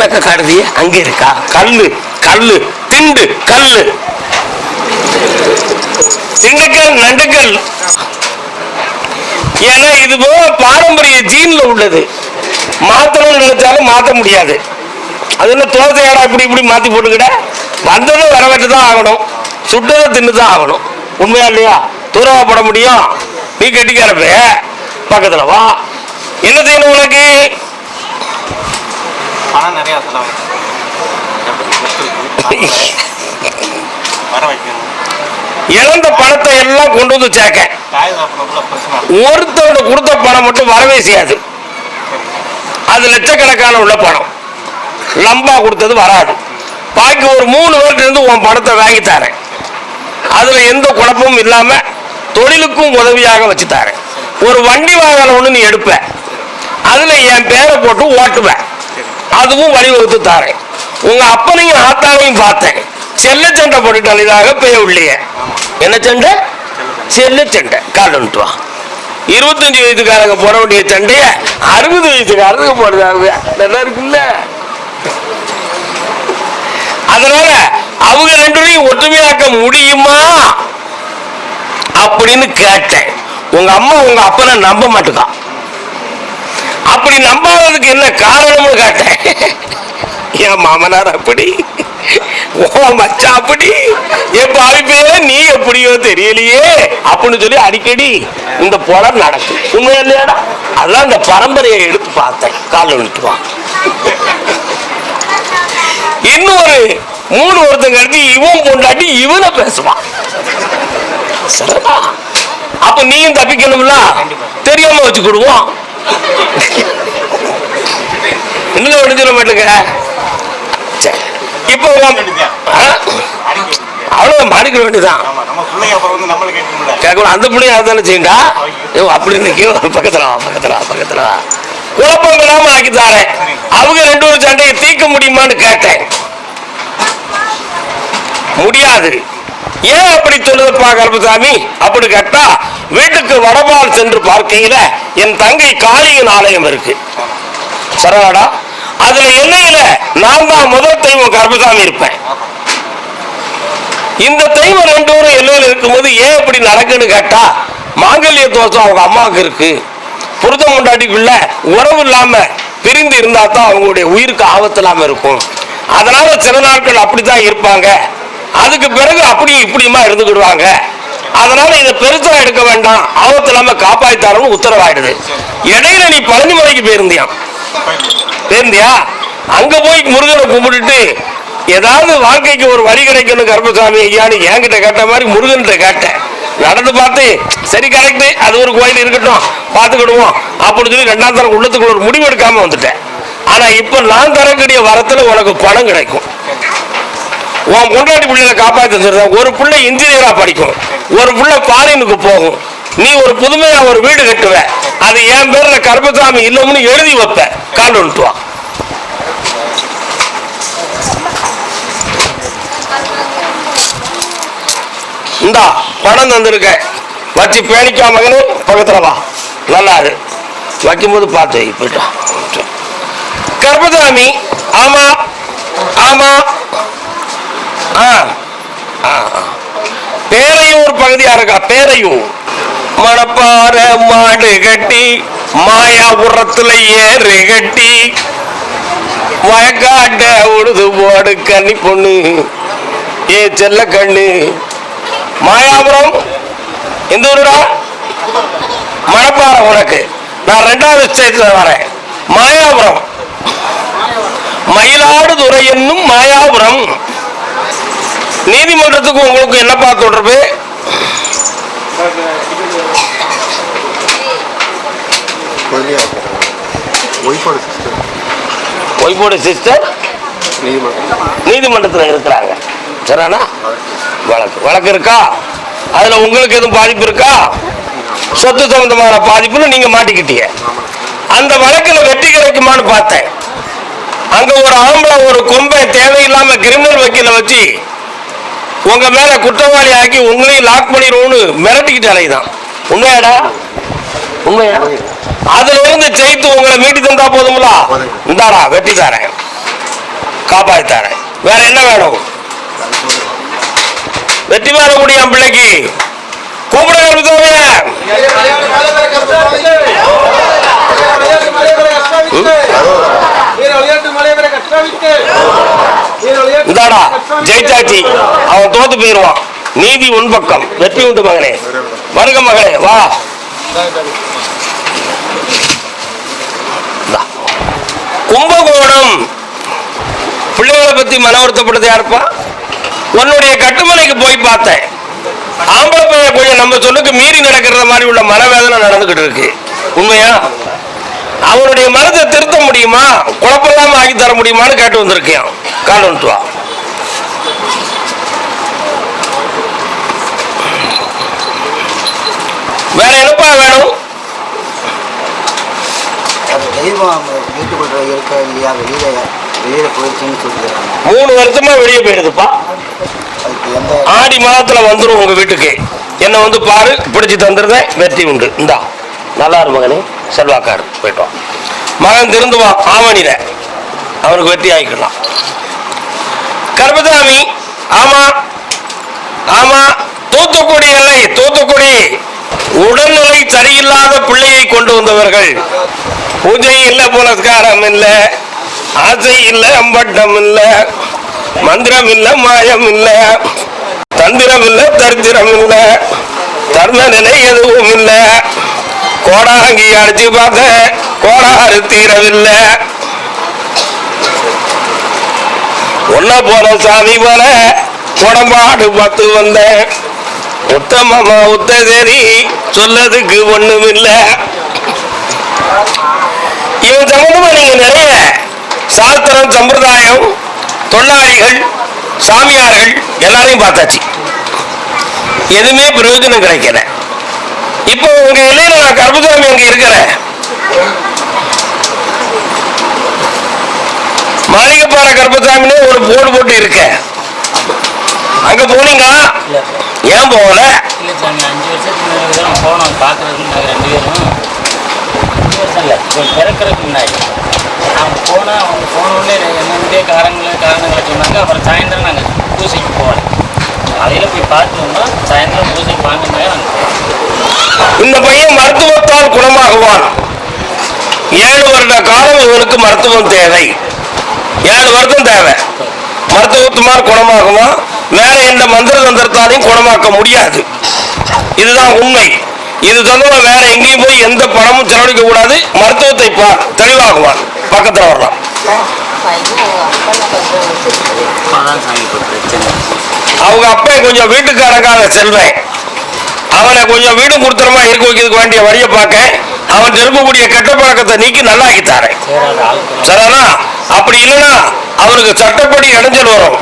மேக்க மேக்க அங்க இருக்கா? கல்லு கல்லு திண்டு கல்லு. திண்டுக்கல் நண்டுக்கல். ஏன்னா இது போல பாரம்பரிய ஜீன்ல உள்ளது. மாத்தணும்னு நினைச்சாலும் மாத்த முடியாது. அது என்ன தோசையாடா இப்படி இப்படி மாத்தி போட்டுக்கிட வந்ததும் வரவேற்று தான் ஆகணும். சுட்டதும் தின்னு தான் ஆகணும். உண்மையா இல்லையா? தூரமா போட முடியும். நீ கட்டிக்கிறப்ப பக்கத்துல வா. என்ன செய்யணும் உனக்கு? பணம் நிறையா செலவாயிடுச்சு இழந்த பணத்தை எல்லாம் கொண்டு வந்து சேர்க்க ஒருத்தவங்க கொடுத்த பணம் மட்டும் வரவே செய்யாது. அது லட்சக்கணக்கான உள்ள பணம். லம்பா கொடுத்தது வராது. பாக்கி ஒரு மூணு பேர்கிட்ட இருந்து உன் பணத்தை வாங்கி தரேன். அதுல எந்த குழப்பமும் இல்லாம தொழிலுக்கும் உதவியாக வச்சு தரேன். ஒரு வண்டி வாகனம் ஒண்ணு நீ எடுப்ப. அதுல என் பேரை போட்டு ஓட்டுவ. அதுவும் வழிவகுத்து தாரேன் உங்க அப்பனையும் ஆத்தாவையும் பார்த்தேன். செல்ல சண்டை போட்டுட்டாலிதாக பெய உள்ளிய. என்ன சண்டை? செல்ல சண்டை. காலன்ட்டு வா. இருபத்தஞ்சு வயசுக்காரங்க போட வேண்டிய சண்டைய அறுபது வயசுக்காரங்க போடுறாங்க. நல்லா இருக்குல்ல? அதனால அவங்க ரெண்டு பேரையும் ஒற்றுமையாக்க முடியுமா? அப்படின்னு கேட்டேன். உங்க அம்மா உங்க அப்பனை நம்ப மாட்டுதான் அப்படி நம்பாததுக்கு என்ன காரணம்னு கேட்டேன். என் மாமனார் அப்படி ஓ மச்சான் அப்படி என் பாவி நீ எப்படியோ தெரியலையே அப்படின்னு சொல்லி அடிக்கடி இந்த புலம் நடக்கும். உண்மையா இல்லையாடா? அதான் இந்த பரம்பரையை எடுத்து பார்த்தேன். காலில் விட்டுவான் இன்னொரு மூணு ஒருத்தங்க எடுத்து இவன் கொண்டாட்டி இவனை பேசுவான். அப்ப நீயும் தப்பிக்கணும்ல? தெரியாம என்ன விடுஞ்சிட மாட்டேங்க. இப்போ? அவ்வளவு மாடிக்க வேண்டியதான் கேட்கணும் அந்த பிள்ளைங்க அதானே செய்யுண்டா? ஐயோ அப்படி நிற்க பக்கத்துல பக்கத்துல பக்கத்துல குழப்பம் இல்லாம ஆக்கி தாரேன். அவங்க ரெண்டு ஒரு சண்டையை தீர்க்க முடியுமான்னு கேட்டேன். முடியாது. ஏன் அப்படி சொல்லுதப்பா கருப்பசாமி? அப்படி கேட்டா வீட்டுக்கு வடபால் சென்று பார்க்கையில என் தங்கை காளியின் ஆலயம் இருக்கு. சரவாடா. அதுல எல்லையில நான் தான் முதல் தெய்வம் கருப்பசாமி இருப்பேன். இந்த தெய்வம் ரெண்டு பேரும் எல்லையில் இருக்கும்போது ஏன் இப்படி நடக்குன்னு கேட்டா மாங்கல்ய தோஷம் அவங்க அம்மாவுக்கு இருக்கு. புரிதம் முண்டாட்டிக்குள்ள உறவு இல்லாம பிரிந்து இருந்தா தான் அவங்களுடைய உயிருக்கு ஆபத்து இல்லாம இருக்கும். அதனால சில நாட்கள் அப்படித்தான் இருப்பாங்க. அதுக்கு பிறகு அப்படியும் இப்படியுமா இருந்துக்கிடுவாங்க. அதனால இதை பெருசா எடுக்க வேண்டாம். ஆபத்து இல்லாம காப்பாத்தாரன்னு உத்தரவாயிடுது. இடையில நீ பழனி மலைக்கு போயிருந்தியா? போயிருந்தியா? அங்க போய் முருகனை கும்பிட்டுட்டு ஏதாவது வாழ்க்கைக்கு ஒரு வழி கிடைக்கணும் கருப்பசாமி ஐயான்னு என்கிட்ட கேட்ட மாதிரி முருகன்கிட்ட கேட்டேன் நடந்து பார்த்து சரி கரெக்டு அது ஒரு கோயில் இருக்கட்டும். பார்த்துக்கிடுவோம். அப்படின்னு சொல்லி ரெண்டாம் தரம் உள்ளத்துக்குள்ள ஒரு முடிவு எடுக்காம வந்துட்டேன். ஆனா இப்ப நான் தரக்கூடிய வரத்துல உனக்கு பணம் கிடைக்கும். உன் பொண்டாட்டி பிள்ளைகளை காப்பாற்றுறது ஒரு பிள்ளை இன்ஜினியரா படிக்கும். ஒரு பிள்ளை ஃபாரினுக்கு போகும். நீ ஒரு புதுமையா ஒரு வீடு கட்டுவ. அது என் பேர்ல கருப்பசாமி இல்லைன்னு எழுதி வைப்ப. காண்டு வா. இந்தா பணம் தந்திருக்க. வச்சு பேணிக்கா மகனு பக்கத்துல வா. நல்லா இரு. வைக்கும்போது பார்த்து போயிட்டான் போயிட்டு கருப்பசாமி ஆமா ஆமா. பேரையூர் பகுதியா இருக்கா? பேரையூர். மணப்பாற மாடு கட்டி மாயாபுரத்துல ஏறு கட்டி வயக்காட்ட உழுது போடு கன்னி பொண்ணு ஏ செல்ல கண்ணு. மாயாபுரம் எந்த ஊருடா? மணப்பாறை உனக்கு. நான் ரெண்டாவது ஸ்டேட்ல வரேன். மாயாபுரம். மயிலாடுதுறை என்னும் மாயாபுரம். நீதிமன்றத்துக்கு உங்களுக்கு என்னப்பா தொடர்பு? ஒய்ஃபோட சிஸ்டர் நீதிமன்றத்தில். இருக்கிறாங்க. சரிண்ணா வழக்கு. வழக்கு இருக்கா? அதுல உங்களுக்கு எதுவும் பாதிப்பு இருக்கா? சொத்து சம்பந்தமான பாதிப்புன்னு நீங்க மாட்டிக்கிட்டீங்க. அந்த வழக்குல வெற்றி கிடைக்குமான்னு பார்த்தேன். அங்க ஒரு ஆம்பளை ஒரு கொம்பை தேவையில்லாம கிரிமினல் வக்கீல வச்சு உங்க மேல குற்றவாளி ஆக்கி உங்களையும் லாக் பண்ணிடுவோம்னு மிரட்டிக்கிட்டு அலைதான். உண்மையாடா? உண்மையா? அதுல இருந்து ஜெயித்து உங்களை மீட்டி தந்தா போதும்ல? இந்தாடா வெட்டி தரேன் காப்பாத்தி தரேன் வேற என்ன வேணும்? வெற்றி பெற முடியும் பிள்ளைக்கு. கூப்பிட கருத்துவங்க இந்தாடா ஜெயிச்சாச்சி அவன் தோத்து போயிருவான் நீதி உன் பக்கம். வெற்றி உண்டு மகனே. வருக மகனே வா. கும்பகோணம். பிள்ளைகளை பத்தி மன வருத்தப்படுறது யாருப்பா? உன்னுடைய கட்டுமலைக்கு போய் பார்த்தேன். ஆம்பளை பையன் கொஞ்சம் நம்ம சொல்லுக்கு மீறி நடக்கிற மாதிரி உள்ள மனவேதனை நடந்துகிட்டு இருக்கு. உண்மையா? அவனுடைய மனதை திருத்த முடியுமா? குழப்பமில்லாம ஆகி தர முடியுமான்னு கேட்டு வந்திருக்கேன் கால் வந்துட்டு வா. வேற என்னப்பா வேணும்? மூணு வருஷமா வெளியே போயிடுதுப்பா. ஆடி மாதத்துல வந்துரும் உங்க வீட்டுக்கு. என்ன வந்து பாரு பிடிச்சி தந்துருந்தேன் வெற்றி உண்டு. இந்தா. நல்லா மகனே செல்வாக்கார் போயிட்டு மகன் திருந்துவான் ஆவணியில. அவனுக்கு வெற்றி ஆகிக்கலாம் கர்பதாமி ஆமா ஆமா தூத்துக்குடி இல்லை தூத்துக்குடி. உடல்நிலை சரியில்லாத பிள்ளையை கொண்டு வந்தவர்கள். பூஜை இல்ல புனஸ்காரம் இல்ல ஆசை இல்ல அம்பட்டம் இல்ல மந்திரம் இல்ல மாயம் இல்ல தந்திரம் இல்ல தரித்திரம் இல்ல தர்ம நிலை எதுவும் இல்லை. கோடாங்கி அடிச்சு பார்த்தேன் கோடாறு தீரவில்லை. ஒன்ன போல சாமி போல உடம்பாடு பார்த்து வந்தேன். உத்தமமா உத்ததேரி சொல்லதுக்கு ஒண்ணும் இல்லை இது சம்பந்தமா நீங்க நிறைய சாஸ்திரம் சம்பிரதாயம் தொழிலாளிகள் சாமியார்கள் எல்லாரையும் பார்த்தாச்சு. எதுவுமே பிரயோஜனம் கிடைக்கல. இப்போ உங்க எல்லையில நான் கருப்புசாமி அங்க இருக்கிறேன் மாளிகைப்பாறை கருப்பசாமின்னு ஒரு போர்டு போட்டு இருக்க. அங்க போனீங்களா? ஏன் போகல? இல்லை சாமி அஞ்சு வருஷத்துக்கு தான் போனோம். பார்க்குறதுக்கு நாங்கள் ரெண்டு பேரும். அஞ்சு வருஷம் இல்லை இவன் பிறக்கிறதுக்கு முன்னாடி. அவங்க போனால் அவங்க போனோடனே என்னென்னே காரணங்களை காரணங்களை சொன்னாங்க. அப்புறம் சாயந்தரம் நாங்கள் பூசைக்கு போகல. காலையில் போய் பார்த்துட்டு வந்தோம். சாயந்தரம் பூஜைக்கு வாங்கினாங்க இந்த பையன் மருத்துவத்தால் குணமாகுவான். ஏழு வருட காலம் இவனுக்கு மருத்துவம் தேவை. ஏழு வருடம் தேவை. மருத்துவத்துமார் குணமாகுவான். வேற எந்த மந்திர தந்திரத்தாலையும் குணமாக்க முடியாது. இதுதான் உண்மை. இது தந்தவ வேற எங்கேயும் போய் எந்த பணமும் செலவழிக்க கூடாது மருத்துவத்தை பார் தெளிவாகுவான். பக்கத்துல வரலாம் அவங்க அப்பா கொஞ்சம் வீட்டுக்காரங்கார செல்வன். அவனை கொஞ்சம் வீடு கொடுத்துறமா இருக்க வைக்கிறதுக்கு வேண்டிய வழியை பார்க்க. அவன் இருக்கக்கூடிய கெட்ட பழக்கத்தை நீக்கி நல்லா ஆக்கித்தாரேன் சேராத அப்படி இல்லைன்னா அவனுக்கு சட்டப்படி இடைஞ்சல் வரும்.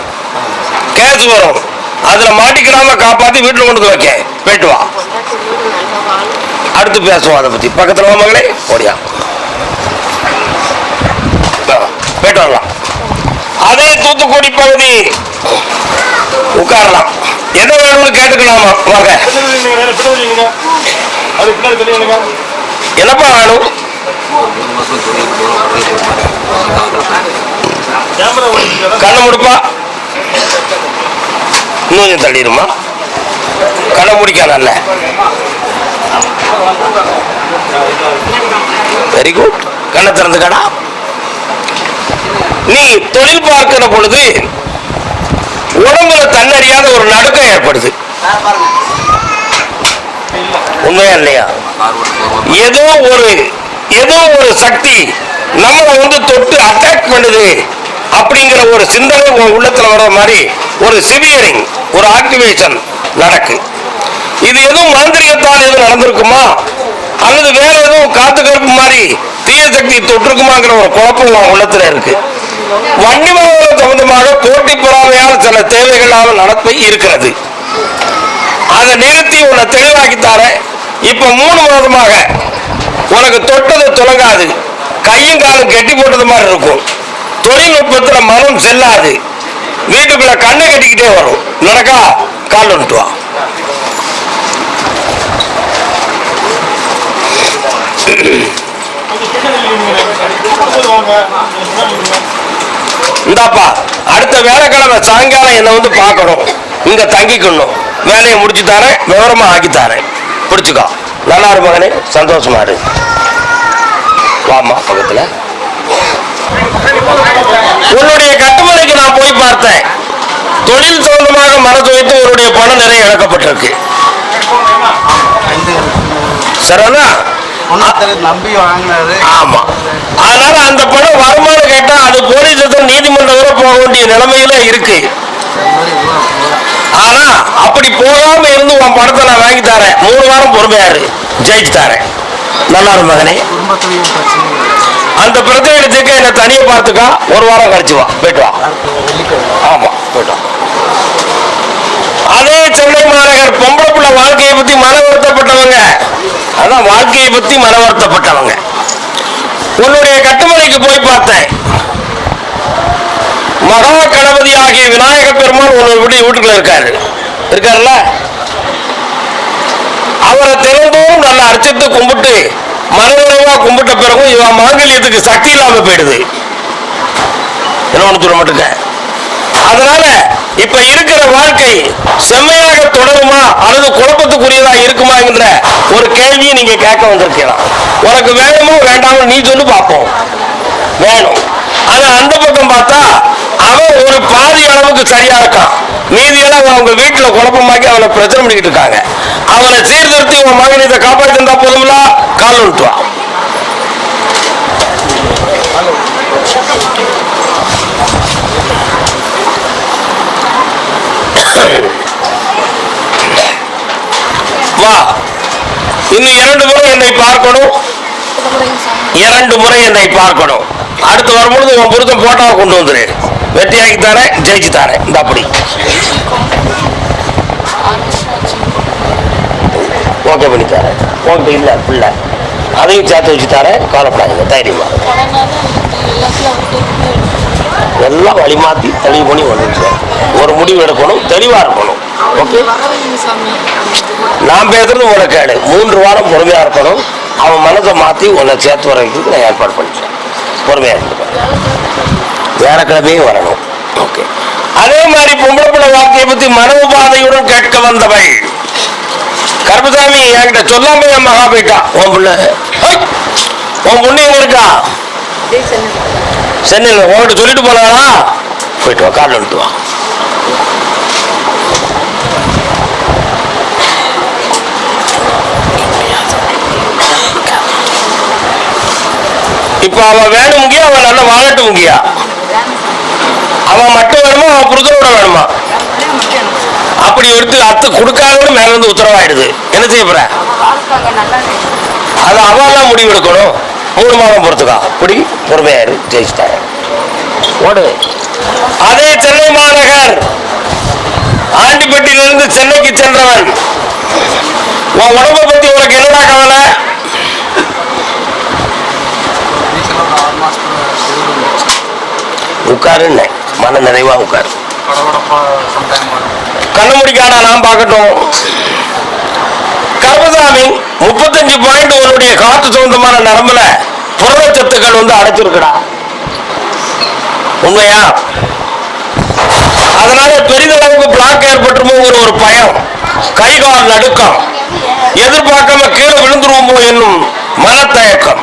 கேஸ் வரும். அதுல மாட்டிக்கிறாம காப்பாத்தி வீட்டுல கொண்டு வைக்க. போயிட்டு வா. அடுத்து பேசுவோம் அதை பத்தி. பக்கத்துல வா மகளே. ஓடியா. போயிட்டு வரலாம். அதே தூத்துக்குடி பகுதி உட்காரலாம். எதை வேணும்னு கேட்டுக்கலாமா வாங்க என்னப்பா வேணும்? கண்ணை முடிப்பா. இன்னும் கொஞ்சம் தள்ளிடுமா? கண்ணை முடிக்க வெரி குட் கண்ணை திறந்து கடா நீ தொழில் பார்க்கிற பொழுது உடம்புல தன்னறியாத ஒரு நடுக்கம் ஏற்படுது. உண்மையா இல்லையா? ஏதோ ஒரு ஏதோ ஒரு சக்தி நம்மளை வந்து தொட்டு அட்டாக் பண்ணுது அப்படிங்கிற ஒரு சிந்தனை உன் உள்ளத்துல வர மாதிரி ஒரு சிவியரிங் ஒரு ஆக்டிவேஷன் நடக்கு. இது எதுவும் மாந்திரியத்தால் எதுவும் நடந்திருக்குமா? அல்லது வேற எதுவும் காத்து கருப்பு மாதிரி தீய சக்தி தொற்றுக்குமாங்கிற ஒரு குழப்பம் உன் உள்ளத்துல இருக்கு. வண்டி சம்பந்தமாக போட்டி பொறாமையால் சில தேவைகளால் நடப்பை இருக்கிறது. அதை நிறுத்தி உன்னை தெளிவாக்கித்தார இப்ப மூணு மாதமாக உனக்கு தொட்டது தொடங்காது. கையும் காலும் கெட்டி போட்டது மாதிரி இருக்கும். தொழில்நுட்பத்துல மனம் செல்லாது. வீட்டுக்குள்ள கண்ணை கட்டிக்கிட்டே வரும். நடக்கா? கால் வந்துட்டு வா. இந்தாப்பா அடுத்த வேலைக்கிழமை சாயங்காலம் என்னை வந்து பார்க்கணும். இங்க தங்கிக்கணும். வேலையை முடிச்சு தரேன் விவரமா ஆக்கி தரேன். பிடிச்சுக்கோ. நல்லா இரு மகனே சந்தோஷமா இரு. வாமா பக்கத்துல. உன்னுடைய கட்டுமனைக்கு நான் போய் பார்த்தேன். தொழில் சம்பந்தமாக மனசு வைத்து உன்னுடைய பணம் நிறைய இழக்கப்பட்டிருக்கு. ஒன்றொருத்தர் நம்பி வாங்கினாரு. ஆமா. அதனால அந்த பணம் வருமானம் கேட்டா அது போலீஸ் ஸ்டேஷன் நீதிமன்றம் வரை போக தான் இருக்கு. ஆனா அப்படி போகாம இருந்து உன் படத்தை நான் வாங்கி தரேன். மூணு வாரம் பொறுமையாரு. ஜெயிச்சு தரேன். நல்லா இருக்கும் மகனே. பிரச்சனை அந்த பிரச்சனைக்கு என்ன தனியா பார்த்துக்கா. ஒரு வாரம் கழிச்சு வா. போயிட்டு வா. ஆமா போயிட்டு அதே சென்னை மாநகர் பொம்பளை பிள்ளை வாழ்க்கையை பத்தி மன வருத்தப்பட்டவங்க. அதான் வாழ்க்கையை பத்தி மன வருத்தப்பட்டவங்க. உன்னுடைய கட்டுமலைக்கு போய் பார்த்தேன். மகா கணபதி ஆகிய விநாயக பெருமான் ஒரு வீட்டுக்குள்ள இருக்காரு. இருக்காருல்ல? அவரை தினந்தோறும் நல்லா அர்ச்சித்து கும்பிட்டு மனநிறைவா கும்பிட்ட பிறகும் இவன் மாங்கல்யத்துக்கு சக்தி இல்லாம போயிடுது. என்ன ஒண்ணு சொல்ல மாட்டேங்க? அதனால இப்ப இருக்கிற வாழ்க்கை செம்மையாக தொடருமா? அல்லது குழப்பத்துக்குரியதா என்ற ஒரு கேள்வியை நீங்க கேட்க வந்திருக்கலாம். உனக்கு வேணுமோ வேண்டாமோ நீ சொல்லு பார்ப்போம். வேணும். ஆனா அந்த பக்கம் பார்த்தா அவன் ஒரு பாதி அளவுக்கு சரியா இருக்கான். மீதியெல்லாம் அவங்க வீட்டுல குழப்பமாக்கி அவனை பிரச்சனை பண்ணிக்கிட்டு இருக்காங்க. அவனை சீர்திருத்தி உன் மகன் இதை காப்பாற்றிருந்தா போதும்ல? கால் விட்டுவான் வா. இன்னும் இரண்டு முறை என்னை பார்க்கணும். இரண்டு முறை என்னை பார்க்கணும். அடுத்து வரும்பொழுது உன் பொருத்தம் போட்டோவை கொண்டு வந்துரு. வெற்றியாக்கி தரேன் ஜெயிச்சு தரேன் இந்த அப்படி. ஓகே பண்ணி தரேன் உன்கிட்ட இல்லை பிள்ளை. அதையும் சேர்த்து வச்சு தரேன் கவலைப்படாதீங்க தைரியமா. எல்லாம் வழி மாற்றி தெளிவு பண்ணி வந்துச்சு ஒரு முடிவு எடுக்கணும் தெளிவாக இருக்கணும். ஓகே நான் பேசுறது உன கேடு மூன்று வாரம் பொறுமையாக இருக்கணும். அவன் மனதை மாற்றி உன்னை சேர்த்து வர வைக்கிறதுக்கு நான் ஏற்பாடு பண்ணிட்டேன் பொறுமையா இருந்துப்பேன் வேறக்கிழமையும் வரணும். ஓகே அதே மாதிரி பொம்பளை பிள்ளை வாழ்க்கையை பத்தி மன உபாதையுடன் கேட்க வந்தவள். கருப்பசாமி என்கிட்ட சொல்லாம என் மகா போயிட்டா. உன் பிள்ளை! உன் பொண்ணு எங்க இருக்கா? சென்னையில். உன்கிட்ட சொல்லிட்டு போனாரா போயிட்டு வா காரில் விட்டு வா. அவன் வேணும் முக்கியம் அவன் நல்ல வாழட்டும் முங்கியா அவன் மட்டும் வேணுமா அவன் புருஷனோட வேணுமா? அப்படி எடுத்து அத்து கொடுக்காதவனு மேல இருந்து உத்தரவாயிடுது. என்ன செய்ய போற? அது அவெல்லாம் முடிவு எடுக்கணும். மூணு மாதம் பொறுத்துக்கா இப்படி பொறுமையாரு ஜெயிச்சிட்டாரு. ஓடு. அதே சென்னை மாநகர். ஆண்டிப்பட்டியிலிருந்து சென்னைக்கு சென்றவன். உன் உடம்பை பத்தி உனக்கு என்னடா கவலை வீட்டில் ஒரு ஆறு மாதத்துல உட்காருன்னு மன நிறைவா உட்காரு. கண்ணு முடிக்காடா நான் பார்க்கட்டும். கருப்பசாமி முப்பத்தஞ்சு பாயிண்ட் உன்னுடைய காற்று சம்பந்தமான நரம்புல புரதச்சத்துக்கள் வந்து அடைச்சிருக்குடா உண்மையா? அதனால பெரிதளவுக்கு பிளாக் ஏற்பட்டுமோங்கிற ஒரு பயம் கை கால் நடுக்கம். எதிர்பார்க்காம கீழே விழுந்துருவோமோ என்னும் மனத்தயக்கம்.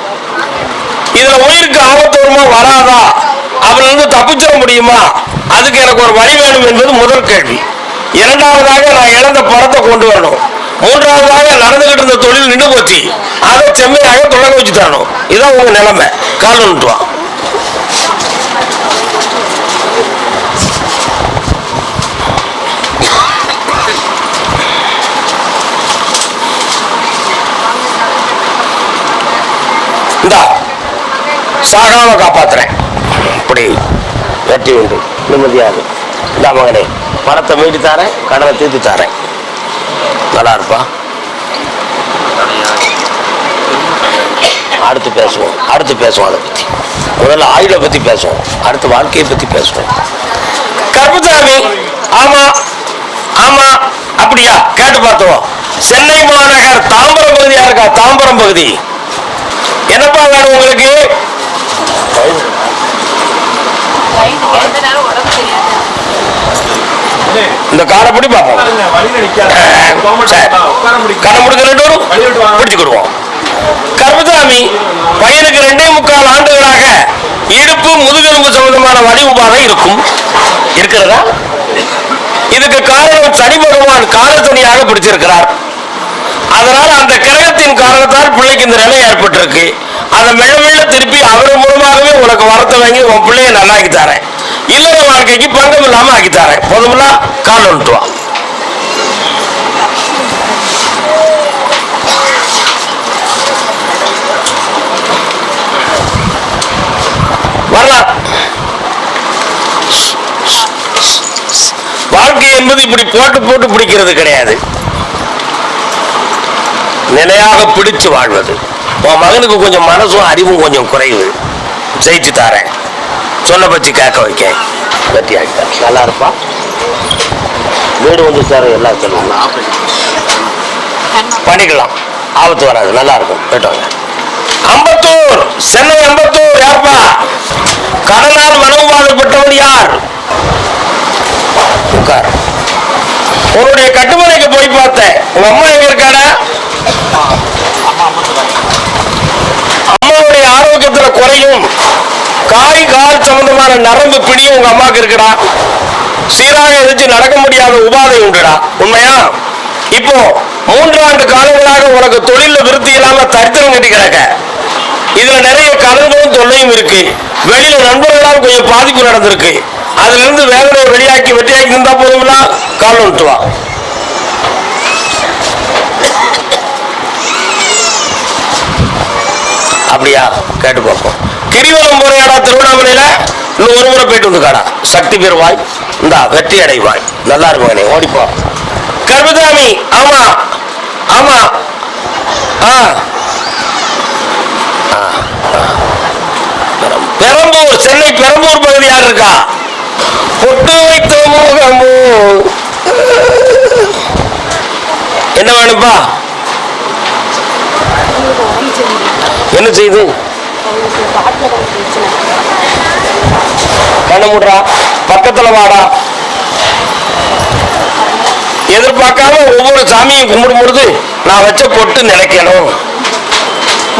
இதுல உயிருக்கு ஆபத்து வருமா வராதா? அதுல வந்து தப்பிச்சிட முடியுமா? அதுக்கு எனக்கு ஒரு வழி வேணும் என்பது முதல் கேள்வி. இரண்டாவதாக நான் இழந்த பணத்தை கொண்டு வரணும். மூன்றாவதாக நடந்துகிட்டு இருந்த தொழில் நின்று போச்சு. அதை செம்மையாக தொடங்க வச்சு இதான் உங்க நிலைமை. கால் வந்துட்டு இந்தா சாகாம காப்பாத்துறேன். அப்படி வெற்றி உண்டு. நிம்மதியாது இந்த மகனே பணத்தை மீட்டு தாரேன் கடனை தீர்த்து தாரேன். நல்லா இருப்பா. அடுத்து பேசுவோம். அடுத்து பேசுவோம் அதை பத்தி. முதல்ல ஆயுளை பத்தி பேசுவோம். அடுத்து வாழ்க்கையை பத்தி பேசுவோம். கருப்புசாமி ஆமா ஆமா அப்படியா? கேட்டு பார்த்தோம் சென்னை மாநகர் தாம்பரம் பகுதியா இருக்கா? தாம்பரம் பகுதி. என்னப்பா வேணும் உங்களுக்கு எந்த நேரம் உடம்பு தெரியாது இந்த காரை பிடி பார்ப்போம். கடை முடிஞ்ச ரெண்டு வரும். பிடிச்சுக்கிடுவோம் கருப்பசாமி பையனுக்கு ரெண்டே முக்கால் ஆண்டுகளாக இடுப்பு முதுகெலும்பு சம்பந்தமான வலி உபாதை இருக்கும். இருக்கிறதா? இதுக்கு காரணம் சனி பகவான் காலத்தனியாக பிடிச்சிருக்கிறார். அதனால அந்த கிரகத்தின் காரணத்தால் பிள்ளைக்கு இந்த நிலை ஏற்பட்டிருக்கு. அதை மெல்ல மெல்ல திருப்பி அவர் மூலமாகவே உனக்கு வரத்தை வாங்கி உன் பிள்ளைய நல்லா ஆக்கி தரேன். இல்லற வாழ்க்கைக்கு பங்கம் இல்லாம ஆக்கி தரேன். போதுமில்லா கால் வந்துட்டு வரலாம். வாழ்க்கை என்பது இப்படி போட்டு போட்டு பிடிக்கிறது கிடையாது. நிலையாக பிடிச்சு வாழ்வது. உன் மகனுக்கு கொஞ்சம் மனசும் அறிவும் கொஞ்சம் குறைவு. ஜெயிச்சு தாரேன். சொன்ன பற்றி கேட்க வைக்க வெற்றி ஆகிட்டார் நல்லா இருப்பா? வீடு வந்து சார் எல்லாம் சொல்லுவாங்க பண்ணிக்கலாம். ஆபத்து வராது. நல்லா இருக்கும். போயிட்டு வாங்க. அம்பத்தூர். சென்னை அம்பத்தூர். யார்ப்பா? கடலால் மனம் பாதிப்பட்டவர் யார்? உட்கார். உன்னுடைய கட்டுமனைக்கு போய் பார்த்தேன். உங்க அம்மா எங்க இருக்காடா அம்மாவுடைய ஆரோக்கியத்துல குறையும். காய் கால் சம்பந்தமான நரம்பு பிடியும் உங்க அம்மாவுக்கு இருக்குடா. சீராக எதிர்த்து நடக்க முடியாத உபாதை உண்டுடா. உண்மையா? இப்போ மூன்றாண்டு காலங்களாக உனக்கு தொழில விருத்தி இல்லாம தரித்திரம் கட்டி கிடக்க. இதுல நிறைய கடன்களும் தொல்லையும் இருக்கு. வெளியில நண்பர்களால் கொஞ்சம் பாதிப்பு நடந்திருக்கு. அதுல இருந்து வேதனை வெளியாக்கி வெட்டியாக்கி இருந்தா போதுங்களா கால் விட்டு அப்படியா? கேட்டு பார்ப்போம். கிரிவலம் முறையாடா திருவண்ணாமலையில? இன்னும் ஒரு முறை போயிட்டு வந்துக்காடா. சக்தி பெறுவாய் இந்தா வெற்றி அடைவாய். நல்லா இருக்கும் நீ ஓடிப்போ கர்மசாமி ஆமா. ஆமா. ஆ. ஆ. பெரம்பூர் சென்னை பெரம்பூர் பகுதி யார் இருக்கா? பொட்டு வைத்த முகமோ. என்ன வேணும்பா? என்ன செய்து? கண்ணு முடுறா. பக்கத்துல வாடா. எதிர்பார்க்காம ஒவ்வொரு சாமியும் கும்பிடும் பொழுது நான் வச்ச பொட்டு நினைக்கணும்.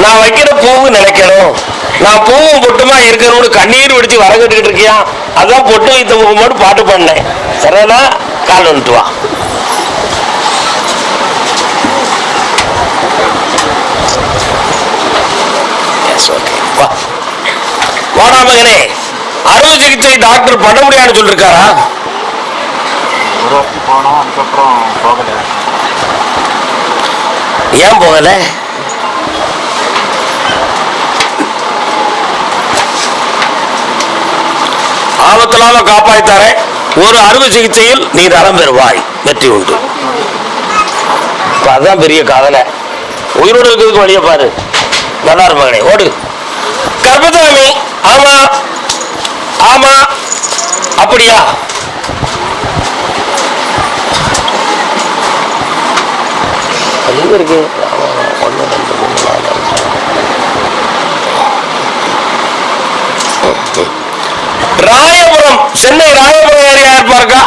நான் வைக்கிற பூவு நினைக்கணும். நான் பூவும் பொட்டுமா இருக்கணும்னு கண்ணீர் வெடிச்சு வர கட்டுக்கிட்டு இருக்கியா? அதான் பொட்டு வைத்த முகமோடு பாட்டு பண்ணேன் சரியா கால் வந்துட்டு வா. வாடா மகனே அறுவை சிகிச்சை டாக்டர் பண்ண முடியாதுன்னு சொல்லிருக்காரா போனோம் அதுக்கப்புறம் போகல. ஏன் போகல? ஆபத்தில்லாம காப்பாய்த்தாரே. ஒரு அறுவை சிகிச்சையில் நீ நலம் பெறுவாய். வெற்றி உண்டு. அதுதான் அதான் பெரிய காதலை. உயிரோடு இருக்கிறதுக்கு வழியை பாரு. நல்லா இரு மகனே. ஓடு. கர்ப்பதாமி ஆமா. ஆமா. அப்படியா? இருக்கு ஆமா, ஒண்ணு, ரெண்டு, மூணு, நாலு, அஞ்சு. ராயபுரம் சென்னை ராயபுரம் ஏரியா இருப்பாருக்கா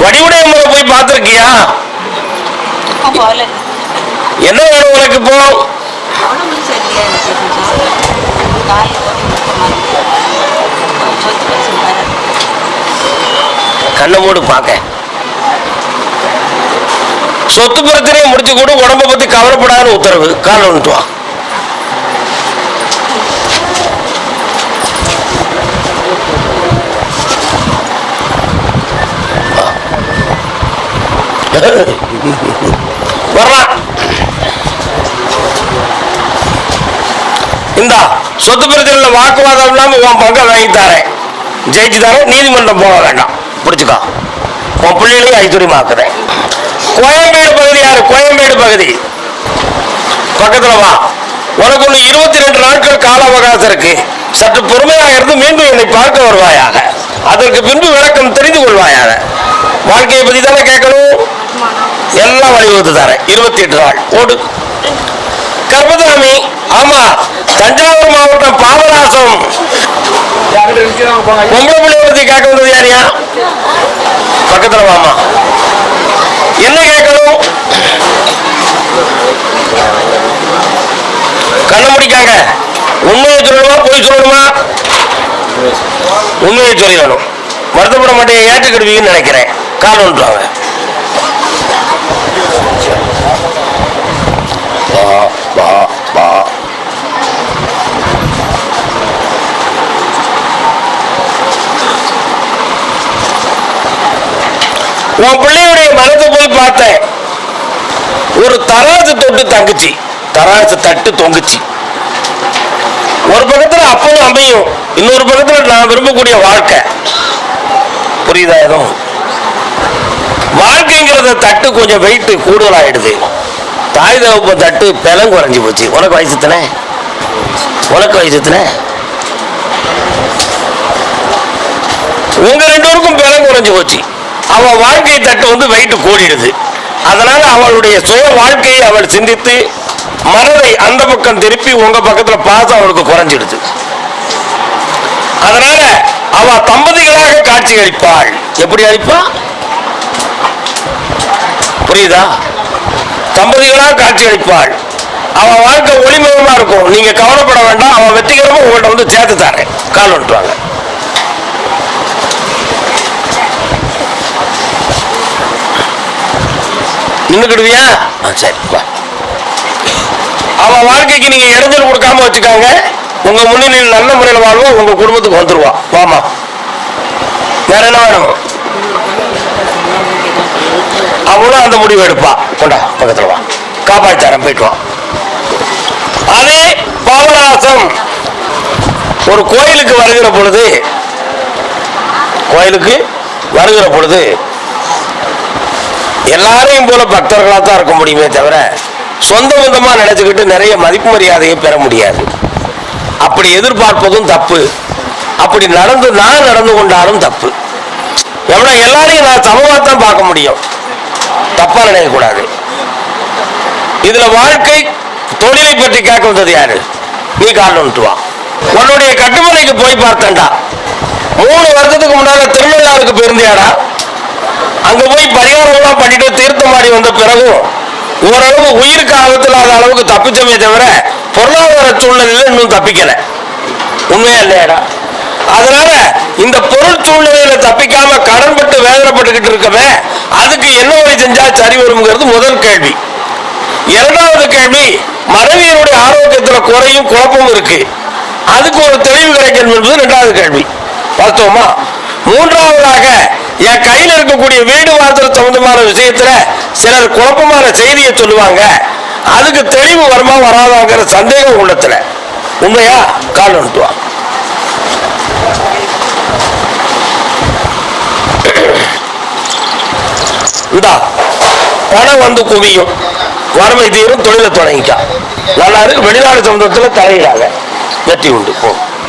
வடிவுடைய முறை போய் பார்த்திருக்கியா? என்ன வேணும் உனக்கு இப்போ? கண்ணை மூடு பார்க்க. சொத்து பிரச்சனையை முடிச்சு கூட உடம்ப பத்தி கவலைப்படாத உத்தரவு. கால் வந்துட்டு வா. வரலாம் இந்தா சொத்து பிரச்சனை வாக்குவாதம் இல்லாமல் உன் பங்கை வாங்கி தரேன். ஜெயிச்சு தரேன் நீதிமன்றம் போக வேண்டாம். பிடிச்சிக்கா உன் பிள்ளைகளையும் ஐஸ்வர்யமாக்குறேன். கோயம்பேடு பகுதி யாரு? கோயம்பேடு பகுதி. பக்கத்துல வா. உனக்கு ஒண்ணு இருபத்தி ரெண்டு நாட்கள் கால அவகாசம் இருக்கு. சற்று பொறுமையாக இருந்து மீண்டும் என்னை பார்க்க வருவாயாக. அதற்கு பின்பு விளக்கம் தெரிந்து கொள்வாயாக. வாழ்க்கையை பத்தி தானே கேட்கணும்? எல்லாம் வழிவகுத்து தரேன். இருபத்தி எட்டு நாள். ஓடு. கர்மதாமி ஆமா. தஞ்சாவூர் மாவட்டம் பாபநாசம் பொம்பளை பிள்ளைய பத்தி கேட்க வந்தது யாரியா பக்கத்துல வாமா. என்ன கேட்கணும்? கண்ண முடிக்காங்க உண்மையை சொல்லணுமா பொய் சொல்லணுமா? உண்மையை சொல்லணும் வருத்தப்பட மாட்டேன் ஏற்றுக்கிடுவீங்கன்னு நினைக்கிறேன். கால் உன் பிள்ளை மனத்தை போய் பார்த்தேன். ஒரு தராசு தொட்டு தங்குச்சு. தராசு தட்டு தொங்குச்சு. ஒரு பக்கத்துல அப்பனும் அமையும். இன்னொரு பக்கத்துல நான் விரும்பக்கூடிய வாழ்க்கை. புரியுதா எதுவும் வாழ்க்கைங்கிறத தட்டு கொஞ்சம் வெயிட் கூடுதலாயிடுது. தாய் தகப்ப தட்டு பெலம் குறைஞ்சி போச்சு. உனக்கு வயசு தானே உனக்கு வயசு தானே உங்க ரெண்டு பேருக்கும் பெலம் குறைஞ்சி போச்சு. அவள் வாழ்க்கை தட்டு வந்து வெயிட்டு கூடிடுது அதனால அவளுடைய சுய வாழ்க்கையை அவள் சிந்தித்து மனதை அந்த பக்கம் திருப்பி உங்க பக்கத்துல பாசம் அவளுக்கு குறைஞ்சிடுது. அதனால அவ தம்பதிகளாக காட்சி அளிப்பாள். எப்படி அளிப்பா? புரியுதா? தம்பதிகளாக காட்சி அளிப்பாள். அவ வாழ்க்கை ஒளிமயமா இருக்கும். நீங்க கவலைப்பட வேண்டாம். அவன் வெற்றிகரமா உங்கள்கிட்ட வந்து சேர்த்து தரேன். கால் வந்துட்டுவாங்க நின்றுக்கிடுவியா சரி வா. அவன் வாழ்க்கைக்கு நீங்க இடைஞ்சல் கொடுக்காம வச்சுக்காங்க. உங்க முன்னிலையில் நல்ல முறையில் வாழ்வோம் உங்க குடும்பத்துக்கு வந்துருவா. வாமா. வேற என்ன வேணும்? அவளும் அந்த முடிவு எடுப்பா. கொண்டா பக்கத்துல வா. காப்பாற்றாரன் போயிட்டு வா. அதே பாபநாசம் ஒரு கோயிலுக்கு வருகிற பொழுது கோயிலுக்கு வருகிற பொழுது எல்லாரையும் போல பக்தர்களாக தான் இருக்க முடியுமே தவிர சொந்த பந்தமாக நினச்சிக்கிட்டு நிறைய மதிப்பு மரியாதையை பெற முடியாது. அப்படி எதிர்பார்ப்பதும் தப்பு. அப்படி நடந்து நான் நடந்து கொண்டாலும் தப்பு. எவ்வளோ எல்லாரையும் நான் சமமாக தான் பார்க்க முடியும். தப்பாக நினைக்கக்கூடாது இதில் வாழ்க்கை தொழிலை பற்றி கேட்க வந்தது யாரு? நீ கால் வா. உன்னுடைய கட்டுமலைக்கு போய் பார்த்தேன்டா. மூணு வருஷத்துக்கு முன்னால் திருநள்ளாருக்கு போயிருந்தியாடா? அங்க போய் பரிகாரம் எல்லாம் பண்ணிட்டு தீர்த்தமாடி வந்த பிறகும் ஓரளவு உயிருக்கு ஆபத்தில்லாத அளவுக்கு தப்பிச்சமே தவிர பொருளாதார சூழ்நிலையில இன்னும் தப்பிக்கல. உண்மையா இல்லையாடா? அதனால இந்த பொருள் சூழ்நிலையில தப்பிக்காம கடன்பட்டு வேதனைப்பட்டுக்கிட்டு இருக்கவே அதுக்கு என்ன வழி செஞ்சா சரி வருங்கிறது முதல் கேள்வி. இரண்டாவது கேள்வி மனைவியனுடைய ஆரோக்கியத்துல குறையும் குழப்பமும் இருக்கு. அதுக்கு ஒரு தெளிவு கிடைக்கணும் என்பது இரண்டாவது கேள்வி. பார்த்தோமா மூன்றாவதாக என் கையில் இருக்கக்கூடிய வீடு வாசல் சம்பந்தமான விஷயத்துல சிலர் குழப்பமான செய்தியை சொல்லுவாங்க. அதுக்கு தெளிவு வருமா வராதாங்கிற சந்தேகம் உள்ளத்துல. உண்மையா? கால் வந்துட்டு இந்தா பணம் வந்து குவியும். வறுமை தீரும் தொழிலை தொடங்கிக்கா. நல்லா இருக்கு வெளிநாடு சம்பந்தத்துல தலையிடாங்க வெற்றி உண்டு போ.